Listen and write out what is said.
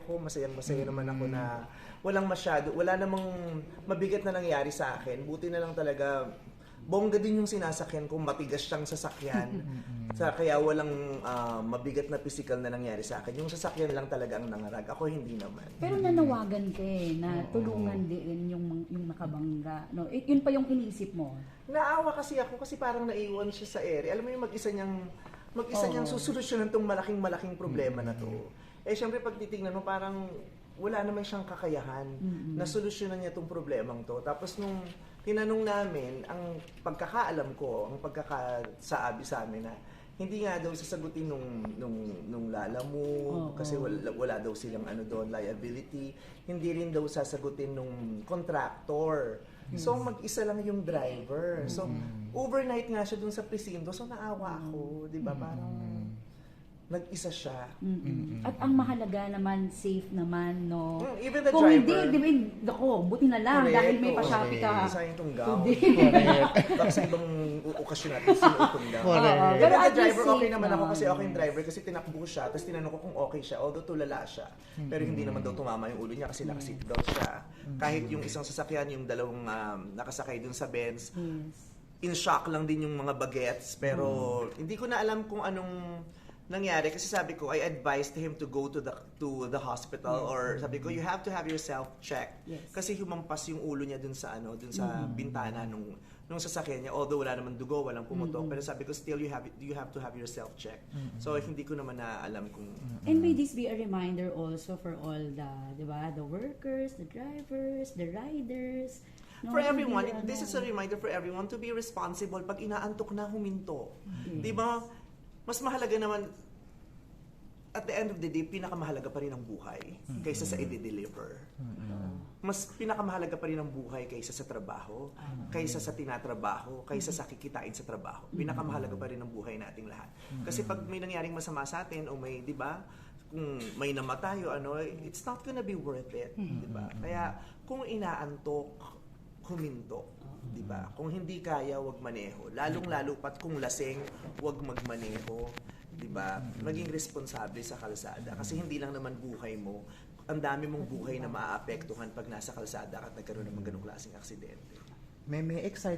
ako, masayang masaya naman ako na walang masyado, wala namang mabigat na nangyari sa akin. Buti na lang talaga, bongga din yung sinasakyan ko, matigas siyang sasakyan. sa, kaya walang ah, mabigat na physical na nangyari sa akin. Yung sasakyan lang talaga ang nangarag. Ako hindi naman. Pero nanawagan ka eh, na tulungan din yung, yung nakabangga. No? Yun pa yung inisip mo. Naawa kasi ako kasi parang naiwan siya sa ere. Alam mo yung mag-isa niyang mag-isa niyang susolusyonan tong malaking malaking problema na to. Eh syempre pag titingnan mo parang wala naman siyang kakayahan na solusyonan niya tong problemang to. Tapos nung tinanong namin, ang pagkakaalam ko, ang pagkakasaabi sa amin na hindi nga daw sasagutin nung nung nung lala mo Oo. kasi wala, wala daw silang ano doon liability hindi rin daw sasagutin nung contractor so mag-isa lang yung driver. So overnight nga siya dun sa presinto so naawa ako di ba? Parang nag-isa siya Mm-mm. At ang mahalaga naman, safe naman, no? Mm, even the Kung driver hindi, di ba, ako, buti na lang Correct, dahil may pa-shopee ka. sayang tong gown. Baka sa ibang okasyon natin sinuot tong gown Correct. Pero the driver, okay naman ako kasi okay yung driver kasi tinakbo siya tapos tinanong ko kung okay siya although tulala siya. Pero hindi naman daw tumama yung ulo niya kasi naka-seatbelt siya. Kahit yung isang sasakyan, yung dalawang um, nakasakay dun sa Benz, Yes. in shock lang din yung mga bagets pero hindi ko na alam kung anong nangyari kasi sabi ko I advised him to go to the to the hospital or sabi ko you have to have yourself checked. Yes. kasi humampas yung ulo niya dun sa ano dun sa bintana nung nung sasakyan niya. Although wala naman dugo walang pumutok. Pero sabi ko still you have you have to have yourself checked. So hindi ko naman na alam kung And may this be a reminder also for all the, di ba, the workers, the drivers, the riders. no? For everyone, this is a reminder for everyone to be responsible. Pag inaantok na huminto. Di ba? Mas mahalaga naman, at the end of the day, pinakamahalaga pa rin ang buhay kaysa sa i-deliver. Mas pinakamahalaga pa rin ang buhay kaysa sa trabaho, kaysa sa tinatrabaho, kaysa sa kikitain sa trabaho. Pinakamahalaga pa rin ang buhay nating lahat. Kasi pag may nangyaring masama sa atin o may, di ba, kung may namatay o ano, it's not gonna be worth it, di ba? Kaya kung inaantok, huminto, di ba? Kung hindi kaya, wag maneho. Lalong-lalo pat kung lasing, wag magmaneho, di ba? Maging responsable sa kalsada kasi hindi lang naman buhay mo, ang dami mong buhay na maaapektuhan pag nasa kalsada ka at nagkaroon ng mga ganong klaseng aksidente. May may excited